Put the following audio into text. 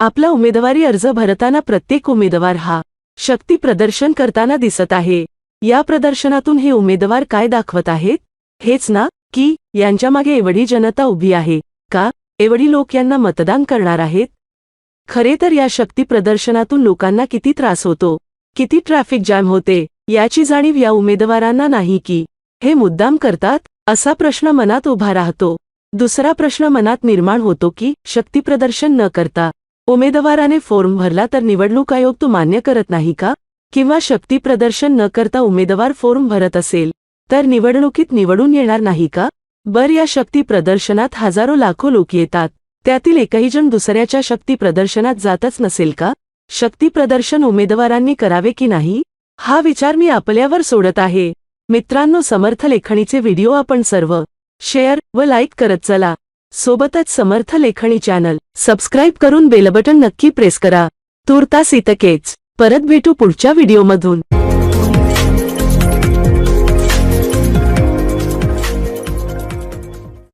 आपला उमेदवारी अर्ज भरताना प्रत्येक उमेदवार हा शक्ती प्रदर्शन करताना दिसत आहे. या प्रदर्शनातून हे उमेदवार काय दाखवत आहेत? हेच ना की यांच्यामागे एवढी जनता उभी आहे का? एवढी लोक यांना मतदान करणार आहेत? खरे तर या शक्ती प्रदर्शनातून लोकांना किती त्रास होतो किती ट्रॅफिक जॅम होते याची जाणीव या उमेदवारांना नाही की हे मुद्दाम करतात? असा प्रश्न मनात उभा राहतो. दुसरा प्रश्न मनात निर्माण होतो की शक्ती प्रदर्शन न करता उमेदवाराने फॉर्म भरला तर निवडणूक आयोग तो मान्य करत नाही का? किंवा शक्ती प्रदर्शन न करता उमेदवार फॉर्म भरत असेल तर निवडणुकीत निवडून येणार नाही का? बर या शक्ती प्रदर्शनात हजारो लाखो लोक येतात. त्यातील एकही जण दुसऱ्याच्या शक्ती प्रदर्शनात जातच नसेल का? शक्ती प्रदर्शन उमेदवारांनी करावे की नाही? हा विचार मी आपल्यावर सोडत आहे. मित्रांनो समर्थ लेखणीचे व्हिडिओ आपण सर्व शेअर व लाईक करत चला. सोबतच समर्थ लेखणी चॅनल सबस्क्राईब करून बेलबटन नक्की प्रेस करा. तूर्तास इतकेच परत भेटू पुढच्या व्हिडिओमधून.